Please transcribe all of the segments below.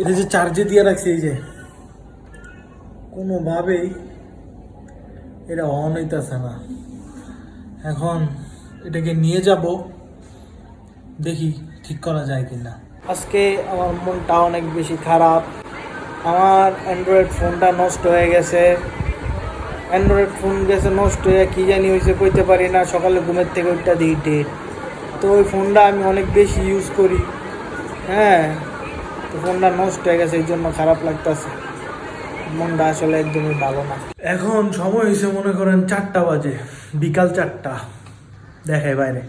এটা যে চার্জে দিয়ে রাখছি, এই যে। কোনোভাবেই এটা অন হইতেছে না। এখন এটাকে নিয়ে যাব, দেখি ঠিক করা যায় কি না আজকে আমার মনটা অনেক বেশি খারাপ। আমার অ্যান্ড্রয়েড ফোনটা নষ্ট হয়ে গেছে। অ্যান্ড্রয়েড ফোন গেছে, নষ্ট হয়ে কী জানি হয়েছে কইতে পারি না। সকালে ঘুমের থেকে ওইটা দিই ডেট তো ওই ফোনটা আমি অনেক বেশি ইউজ করি। হ্যাঁ। তো ফোনটা নষ্ট হয়ে গেছে, এই জন্য খারাপ লাগতেছে। মনটা আসলে একদমই ভালো না। এখন সময় হয়েছে, মনে করেন, চারটা বাজে, বিকাল চারটা। দেখায় বাইরে।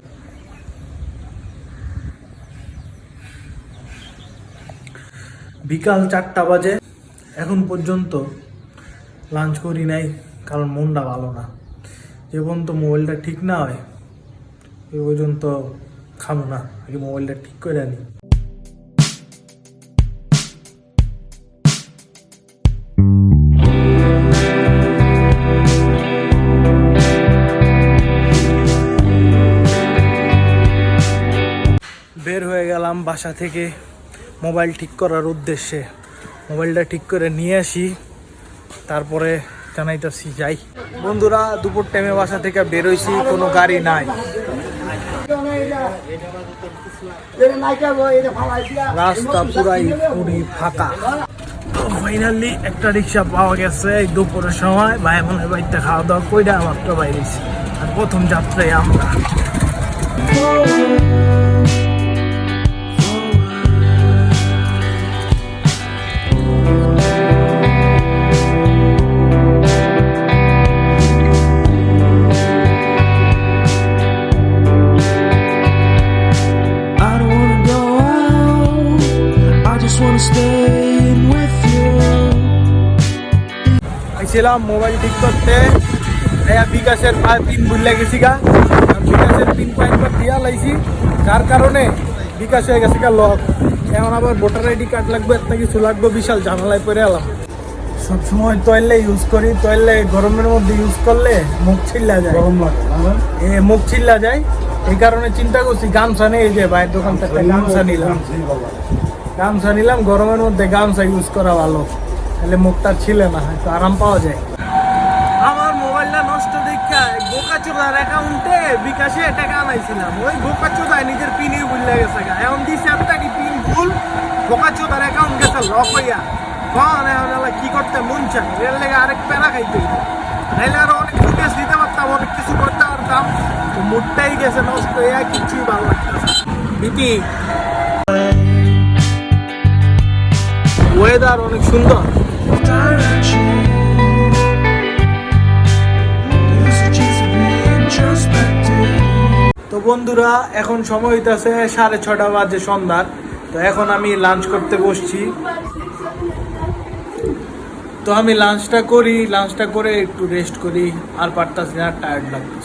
বিকাল চারটা বাজে, এখন পর্যন্ত লাঞ্চ করি নাই, কারণ মনটা ভালো না। যে পর্যন্ত মোবাইলটা ঠিক না হয়, এ পর্যন্ত খাব না, আগে মোবাইলটা ঠিক করে আনি। বাসা থেকে মোবাইল ঠিক করার উদ্দেশ্যে। মোবাইলটা ঠিক করে নিয়ে আসি, তারপরে জানাইতেছি যাই। বন্ধুরা, দুপুর টাইমে বাসা থেকে বেরোইছি কোনো গাড়ি নাই। রাস্তা পুরাই পুরি ফাঁকা। তো ফাইনালি একটা রিক্সা পাওয়া গেছে এই দুপুরের সময়। ভাই মনে বাড়িতে খাওয়া দাওয়া কইরা মাত্র বাইরেছি আর প্রথম যাত্রায় আমরা। I wanna stay in with you. আইছিলাম মোবাইল ঠিক করতে। এই বিকাশের পিন ভুলে গেছি গা। বিকাশের পিন কয়েকবার দিয়া লাইছি। যার কারণে বিকাশ হয়ে গেছে গা লক এখন আবার ভোটার আইডি কার্ড লাগবে একটা কিছু লাগবে বিশাল ঝামেলায় পড়ে এলাম সবসময় তৈলে ইউজ করি তৈলে গরমের মধ্যে ইউজ করলে মুখ ছিল্লা যায়। গরম লাগে এ মুখ ছিল্লা যায়। এই কারণে চিন্তা করছি গামছা নেই এই যে ভাইয়ের দোকান থেকে গামছা নিলাম। গামছা নিলাম গরমের মধ্যে গামছা ইউজ করা ভালো। তাহলে মুখটা ছিলে না একটু আরাম পাওয়া যায়। আমার মোবাইলটা নষ্ট দেখা বোকাচোদার অ্যাকাউন্টে বিকাশে টাকা আনাইছিলাম। ওই বোকাচোদায় নিজের পিনই ভুলে গেছে গা। এখন দিছে একটা কি পিন ভুল? বোকাচোদার অ্যাকাউন্ট গেছে লক হইয়া। কন এখন এলা কি করতে মন চায়? এর লেগে আরেক প্যারা খাইতে। নাইলে আরও অনেক ফুটেজ দিতে পারতাম অনেক কিছু করতে পারতাম। তো মুডটাই গেছে নষ্ট হইয়া কিছুই ভালো লাগতেছে বিপি ওয়েদার অনেক সুন্দর. তো বন্ধুরা, এখন সময় হইতেছে সাড়ে ছটা বাজে সন্ধ্যার। তো এখন আমি লাঞ্চ করতে বসছি। তো আমি লাঞ্চটা করি লাঞ্চটা করে একটু রেস্ট করি, আর পারতাছি না টায়ার্ড লাগবে।